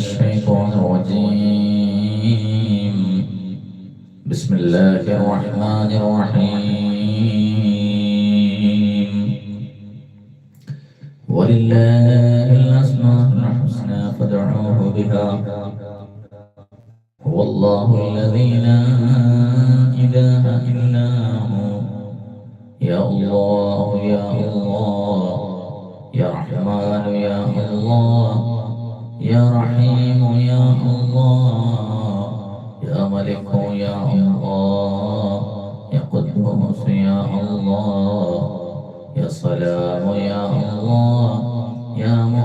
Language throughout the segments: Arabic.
الشيطان الرجيم. بسم الله الرحمن الرحيم. ولله الأسماء الحسنى فادعوه بها. هو الله الذي لا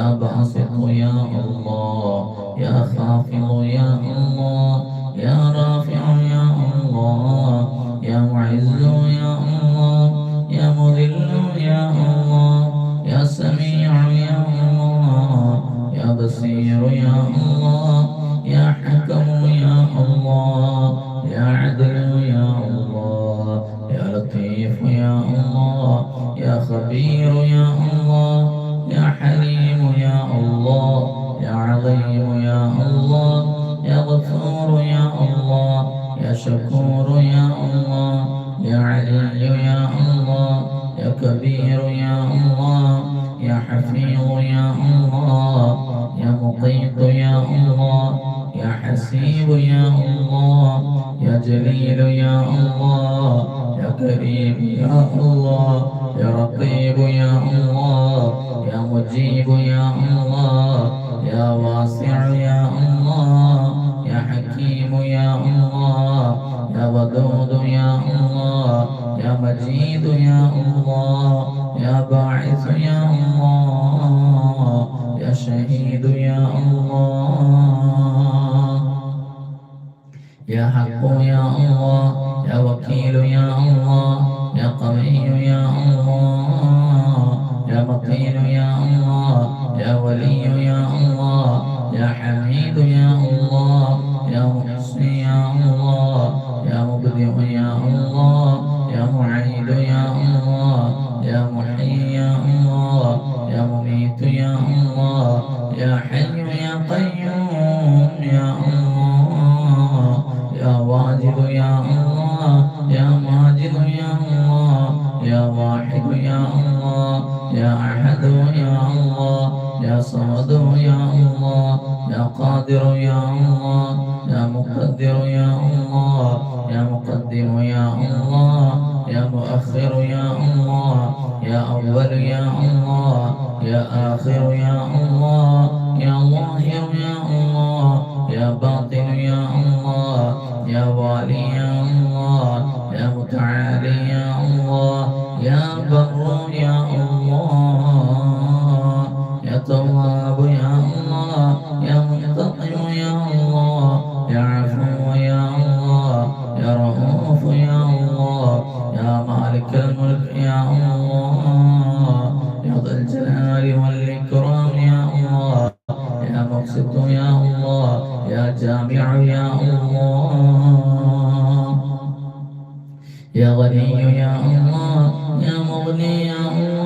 يا باسط يا الله يا خافض يا الله كبير يا الله يا حفيظ يا الله يا مقيت يا الله يا حسيب يا الله يا جليل يا الله يا كريم يا الله. مقدم يا الله يا مؤخر يا الله يا أول يا الله يا آخر يا الله يا غني يا الله يا مغني يا الله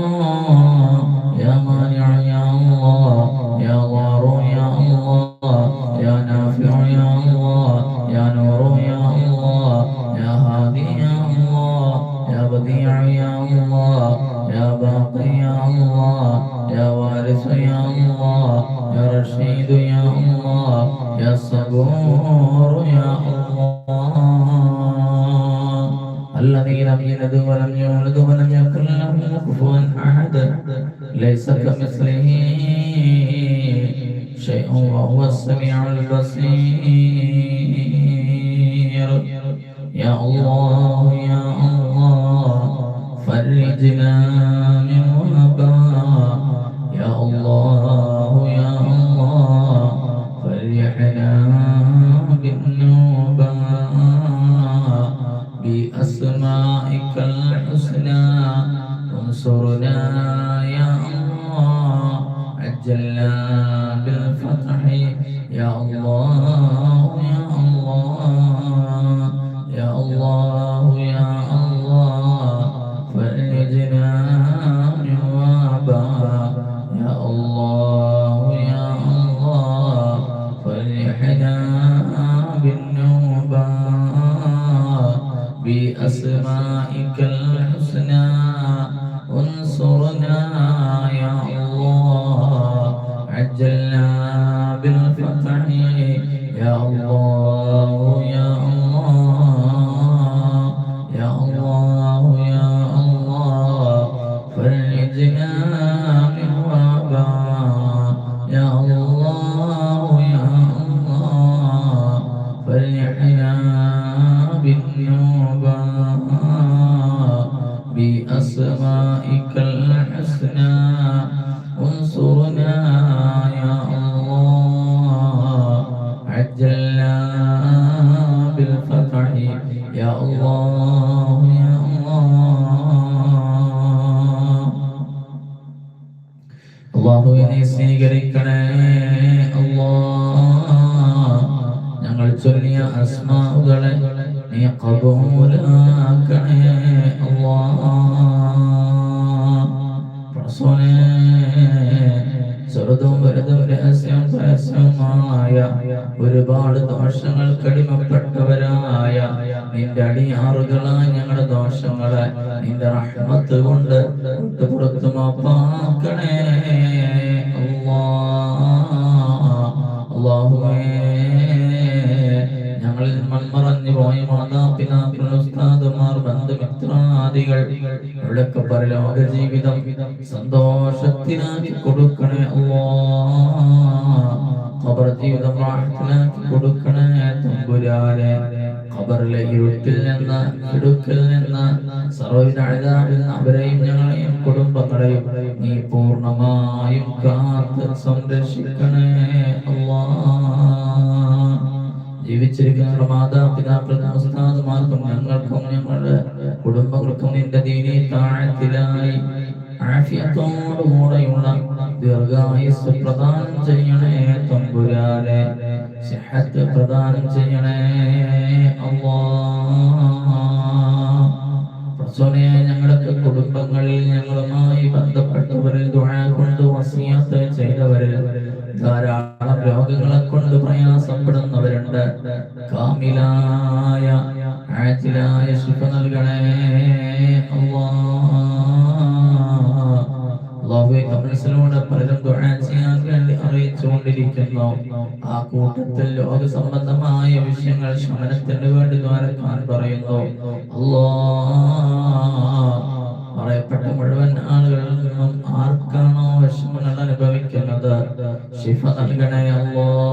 شيء وهو السميع البصير يا الله يا الله فرجنا Yeah. റഹ്മത്ത് കൊണ്ട് പുറത്തു മാപ്പാക്കണേ. അല്ലാഹുവേ ഞങ്ങളിൽ മൺമറഞ്ഞു പോയ മാതാപിതാക്കൾ ബന്ധുമിത്രാദികൾ ഇവിടൊക്കെ പരലോക ജീവിതം സന്തോഷത്തിനാക്കി കൊടുക്കണേ. അല്ലാ ഖബർ ജീവിതം റാഹത്തിനാക്കി കൊടുക്കണേ. തമ്പുരാനെ ഖബറിലെ ഇരുട്ടിൽ നിന്ന് നിന്ന് അവരെയും ഞങ്ങളെയും കുടുംബങ്ങളെയും നീ പൂർണമായും കാത്ത് സംരക്ഷിക്കണേ. അല്ലാ ജീവിച്ചിരിക്കുന്ന മാതാപിതാക്കൾക്കും ഉസ്താദുമാർക്കും ഞങ്ങൾക്കും ഞങ്ങളുടെ കുടുംബങ്ങൾക്കും നിന്റെ ദീനി താഴത്തിലായി ആഫിയത്തോടുകൂടെയുള്ള ദീർഘായുസ് പ്രദാനം ചെയ്യണേ തമ്പുരാനെ. സിഹത്ത് പ്രദാനം ചെയ്യണേ. അല്ലാ പ്രസോനെ ഞങ്ങളുടെ കുടുംബങ്ങളിൽ ഞങ്ങളുമായി ബന്ധപ്പെട്ടവരിൽ കൊണ്ട് വസിയത്ത് ചെയ്തവരിൽ ധാരാളം രോഗങ്ങളെ കൊണ്ട് പ്രയാസപ്പെടുന്നവരുണ്ട്. കാമിലായ ആറ്റിലായ ശുഭ നൽകണേ അല്ലാ. ആ കൂട്ടത്തിൽ ലോക സംബന്ധമായ വിഷയങ്ങൾ ശമനത്തിന് വേണ്ടി ദ്വാരക്കാൻ പറയുന്നു. പറയപ്പെട്ട മുഴുവൻ ആളുകളിൽ നിന്നും ആർക്കാണോ വിഷമങ്ങൾ അനുഭവിക്കുന്നത്? ശിഫ നൽകണേ അല്ലാ.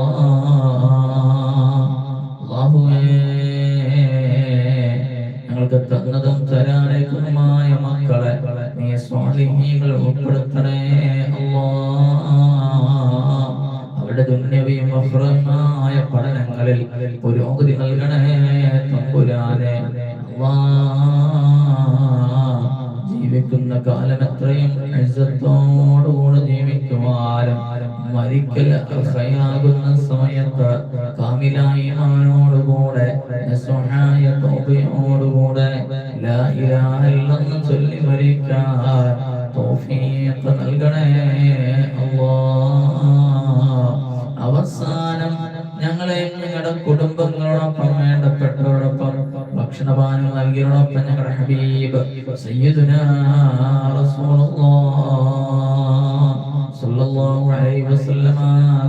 ഹബീബ് സയ്യിദുനാ റസൂലുള്ളാഹ് സല്ലല്ലാഹു അലൈഹി വസല്ലമ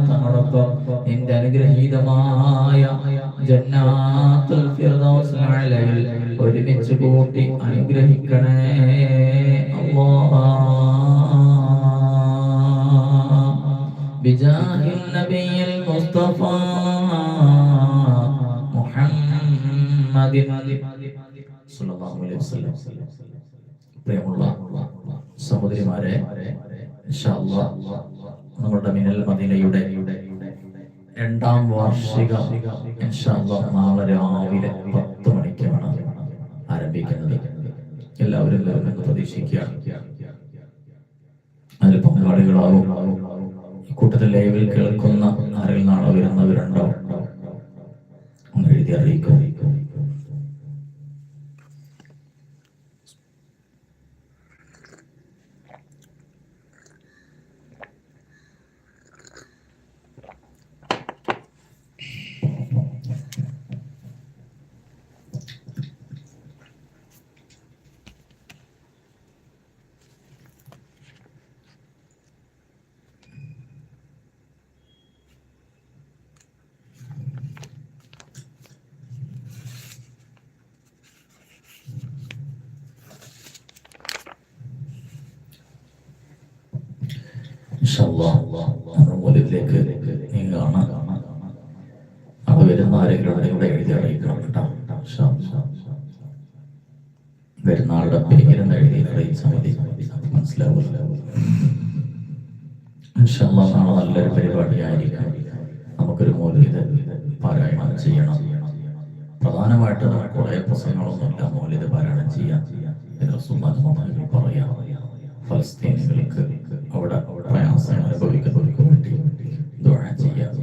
തങ്ങളോടൊപ്പം നിന്റെ അനുഗ്രഹീതമായ ജന്നാത്തുൽ ഫിർദൗസ് അലയിൽ ഒരുമിച്ച് കൂട്ടി അനുഗ്രഹിക്കണേ അല്ലാഹ് بجاه النبي المصطفى محمد പ്രിയമുള്ള സഹോദരിമാരെ നമ്മുടെ മിനൽ മദീനയുടെ രണ്ടാം വാർഷിക നാളെ രാവിലെ പത്ത് മണിക്കാണ് ആരംഭിക്കുന്നത്. എല്ലാവരും വരുമെന്ന് പ്രതീക്ഷിക്കുകയാണ് അതിൽ പങ്കാളികളാകും. കൂട്ടത്തിൽ ലൈവിൽ കേൾക്കുന്ന ആരിൽ നാളെ വരുന്നവരുണ്ടോ? എഴുതി അറിയിക്കും. മുകളിലേക്ക് നീങ്ങുകയാണ് അപ്പൊ വരുന്ന ആരെങ്കിലും ഇവിടെ എഴുതി അറിയിക്കണം കേട്ടോ വരുന്ന ആളുടെ പേരെന്ന് എഴുതി അറിയിച്ച മതി. മനസ്സിലാവില്ല നാളെ നല്ലൊരു പരിപാടിയായിരിക്കും. നമുക്കൊരു മൗലിക പാരായണം ചെയ്യണം. പ്രധാനമായിട്ട് നമുക്ക് കുറെ പ്രസംഗങ്ങളൊന്നുമില്ല. മൗലിക പാരായണം ചെയ്യാൻ പറയാം. ഫലസ്തീനികൾക്ക് അവിടെ പ്രയാസങ്ങൾ അനുഭവിക്കുന്നവർക്ക് വേണ്ടി ചെയ്യാം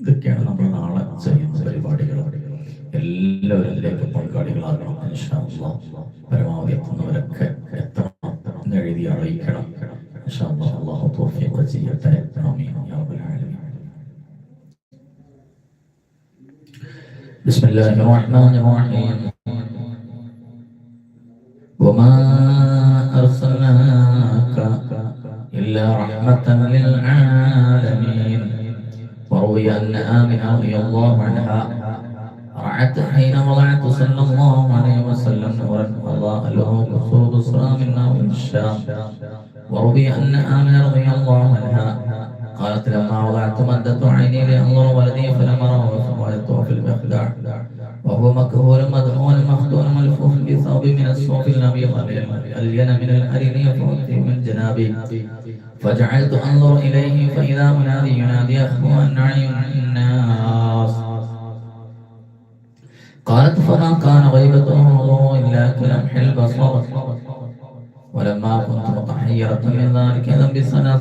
ഇതൊക്കെയാണ് നമ്മൾ നാളെ ചെയ്യുന്ന പരിപാടികൾ എല്ലാവരും ഇതിലേക്ക് പങ്കാളികളാകണം പരമാവധി എത്തുന്നവരൊക്കെ എത്തണം എന്ന് എഴുതി അറിയിക്കണം അള്ളാഹു തോഫിയൊക്കെ ചെയ്യട്ടെ بسم الله الرحمن الرحيم وما إلا رحمة للعالمين. وروي أن آمنة رضي الله عنها رعت حين وضعت صلى الله عليه وسلم نورا وضاء له قصور بصرى من نار الشام. وروي أن آمنة رضي الله عنها قالت لما وضعت مدت عيني لأنظر ولدي فلم أره ثم في المخدع وهو مكهول مدهون مخدون ملفوف بثوب من الصوف النبي ألين من الحرير يفوت من جنابي فجعلت أنظر إليه فإذا منادي ينادي أخوان عين الناس. قالت فما كان غيبته إلا كلمح البصر. ولما كنت متحيرة من ذلك ذنب سنة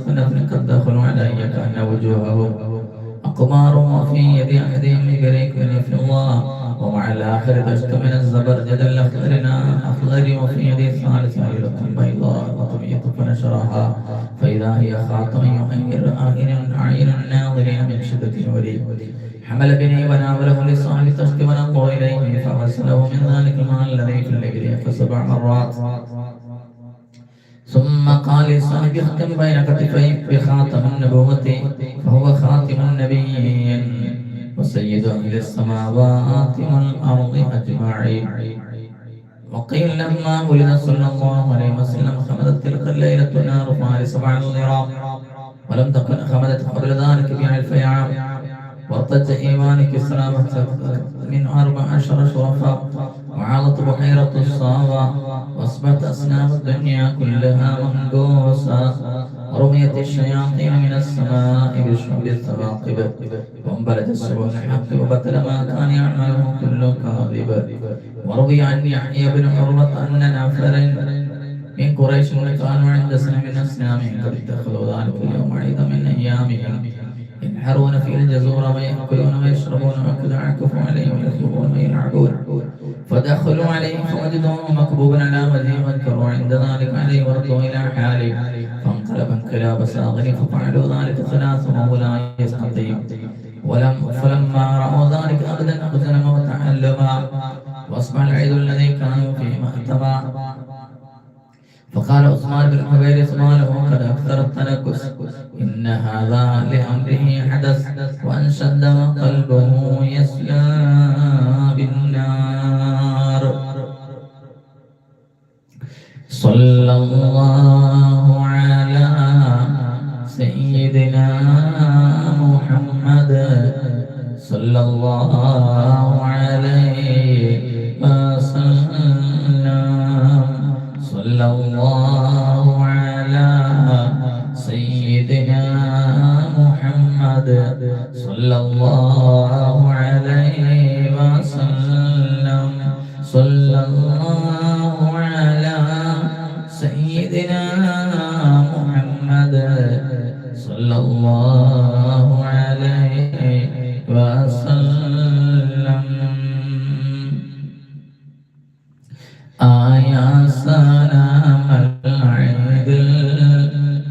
قد دخلوا علي كأن وجوههم. أقمار وفي يد أحدهم بريك في الله ومع الآخر دشت من الزبرجد الأخضرنا أخضر وفي يد الثالث عيرة بيضاء وطمية فنشرها. فإذا هي خاتم يغير آهن أعين الناظرين من شدة نوري حمل بني وناوله لصاحب تشت وننظر إليه فغسله من ذلك الماء الذي في الليل فسبع مرات ثم قال لصاحب اختم بين كتفي بخاتم النبوة فهو خاتم النبيين وسيد أهل السماوات والأرض أجمعين. وقيل لما ولد صلى الله عليه وسلم خمدت تلك الليلة نار فارس بعد الضراب ولم تكن خمدت قبل ذلك بألف عام وارتج إيمانك سلامة من أربع عشر شرفاء وعالت بحيرة الصافا واصبحت أصناف الدنيا كلها منقوسا رميت الشياطين من السماء بشعب الثواقب وانبلت السبع الحق وبطل ما كان يعمله كل كاذب وروي عن يحيى بن عروة أن نفر من قريش كانوا عند سنة من أسلامهم قد اتخذوا ذلك اليوم عيدا من أيامهم ينحرون في الجزور ويأكلون ويشربون وكذا عكفوا عليهم ويخلقون ويلعبون. فدخلوا عليه فوجدوه مكبوبا على وجهه وانكروا عند ذلك عليه وردوا إلى حاله. فانقلب انقلاب ساغر ففعلوا ذلك ثلاث ولا يستطيع ولم فلما رأوا ذلك أبدا أخزن وتعلما وأصبح العيد الذي كانوا فيه مأتما. فقال عثمان بن حبير له قد أكثر التنكس. إن هذا لأمره حدث وأن شد قلبه يسلى بالنار. صلى الله على سيدنا محمد. صلى الله عليه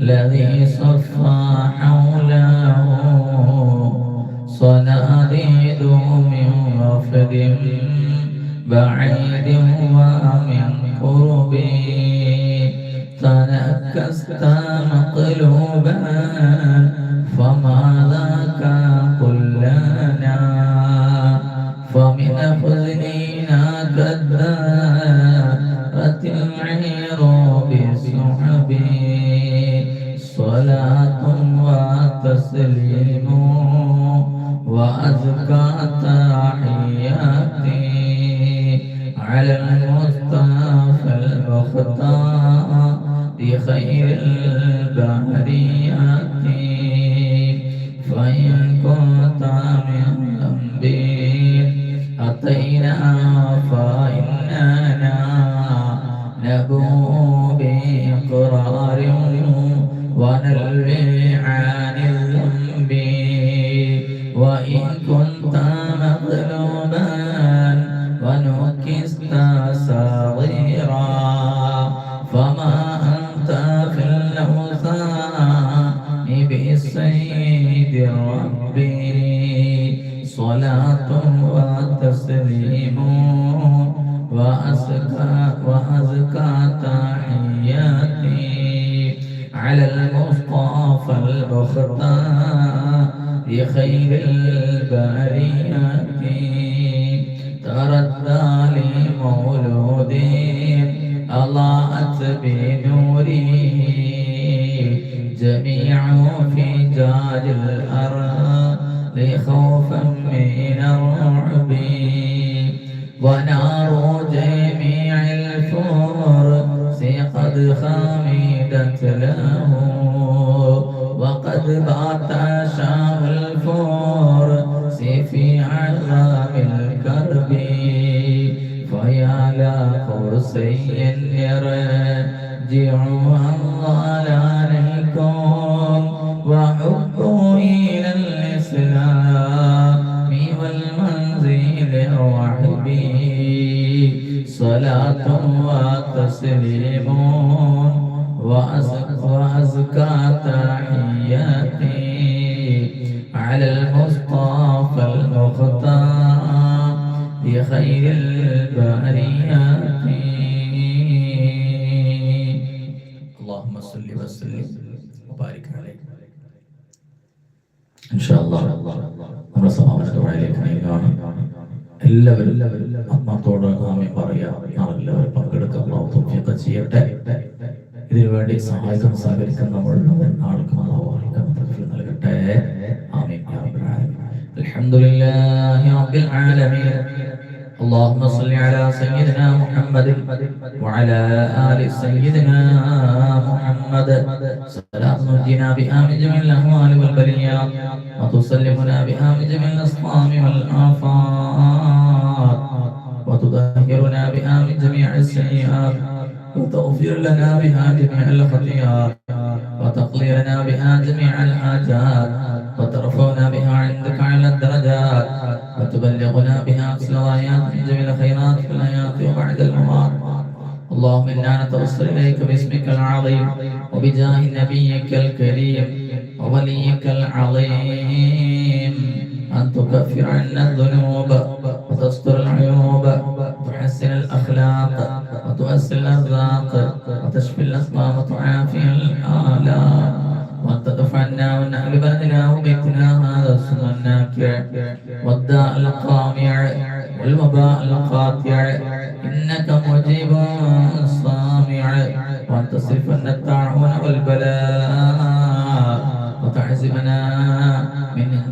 الذي صفى حوله صناديد من وفد بعيد ومن قرب. تنكست مقلوبا المختار خير البريات وأزكى تحياتي على المصطفى المختار خير البريات. قرسي يرجع الله നമ്മുടെ സമാപനത്തെ വഴിയിലേക്ക് നീങ്ങുകയാണ്. എല്ലാവരും ആത്മാർത്ഥോട് ആമി പറയാം എല്ലാവരും ചെയ്യട്ടെ. ഇതിനുവേണ്ടി സഹായിക്കാൻ സഹകരിക്കാൻ നമ്മൾ. ആൾക്കും നൽകട്ടെ. ആമി അലഹമുല്ലാ റബ്ബിൽ ആലമീൻ. اللهم صل على سيدنا محمد وعلى آل سيدنا محمد. صلاة نجينا بها من جميع الأهوال والبليات وتسلمنا بها من جميع الأسقام والآفات وتطهرنا بها من جميع السيئات وتغفر لنا بها جميع الخطيئات وتقضي لنا بها جميع الحاجات وترفعنا بها عندك على الدرجات وتبلغنا بها نتوسل إليك باسمك العظيم وبجاه نبيك الكريم ووليك العظيم أن تكفر عنا الذنوب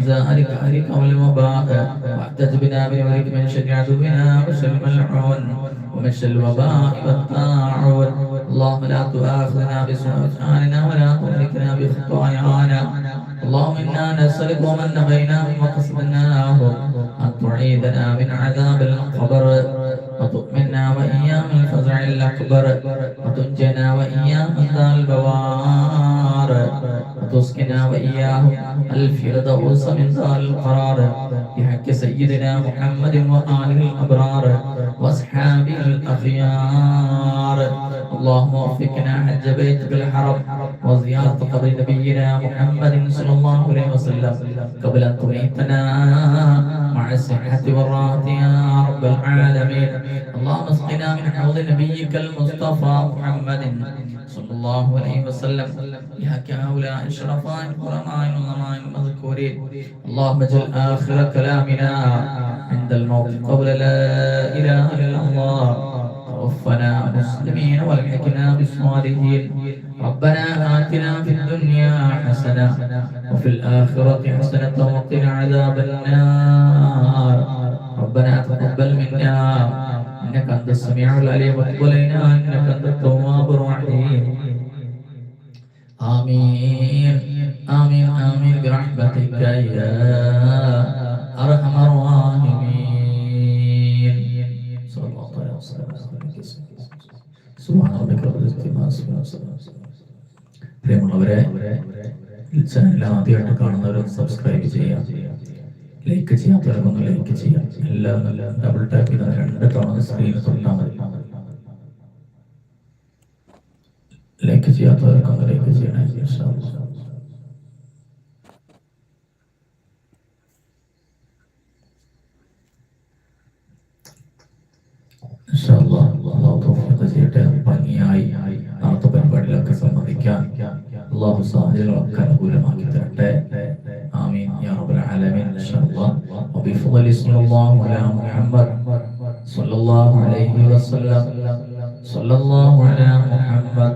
وزارك أهلك والوباء واحتج بنا بنورك من شر عدونا وشر الملعون ومن شر الوباء والطاعون. اللهم لا تؤاخذنا بسوء أفعالنا ولا تهلكنا بخطايانا. اللهم إنا نسألك ومن نغيناه وقصدناه أن تعيذنا من عذاب القبر. وتؤمنا وإياه من الفزع الأكبر. وتنجنا وإياه من ذا البوار. وتسكنا وإياه الفردوس من ذا القرار. بحق سيدنا محمد وآله الأبرار وأصحابه الأخيار. اللهم وفقنا حج بيتك الحرم وزيارة قبر نبينا محمد صلى الله عليه وسلم. قبل أن تميتنا مع الصحة والراحة يا رب العالمين. اللهم اسقنا من حوض نبيك المصطفى محمد صلى الله عليه وسلم. بحق هؤلاء الشرفاء الكرماء النظماء المذكورين. اللهم اجعل آخر كلامنا عند الموت قبل لا إله إلا الله. توفنا مسلمين والحقنا بالصالحين ربنا آتنا في الدنيا حسنة وفي الآخرة حسنة وقنا عذاب النار ربنا تقبل منا إنك أنت السميع العليم وتب علينا إنك أنت പ്രിയമുള്ളവരെ ചാനൽ ആദ്യമായിട്ട് കാണുന്നവർ സബ്സ്ക്രൈബ് ചെയ്യാം ലൈക്ക് ചെയ്യാത്തവർക്കൊന്ന് ലൈക്ക് ചെയ്യാം എല്ലാം നല്ല ഡബിൾ ടാപ്പ് ചെയ്ത രണ്ട് തവണ സ്ക്രീനിൽ തൊട്ടാൽ മതി ലൈക്ക് ചെയ്യാത്തവർക്കൊന്ന് ലൈക്ക് ചെയ്യണേ ചെയ്യട്ടെ ഭംഗിയായി നാളത്തെ പരിപാടിയിലൊക്കെ الله പ്രവർത്തിക്കാൻ അള്ളാഹു സാധ്യതകളൊക്കെ ما كتب آمين. يا رب العالمين. إن شاء الله. وبفضل صلى الله على محمد صلى الله عليه وسلم. صلى الله على محمد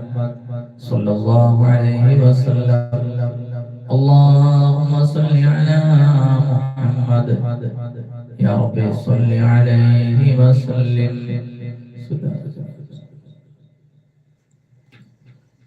صلى الله عليه وسلم. اللهم صل على محمد. يا رب صل عليه وسلم.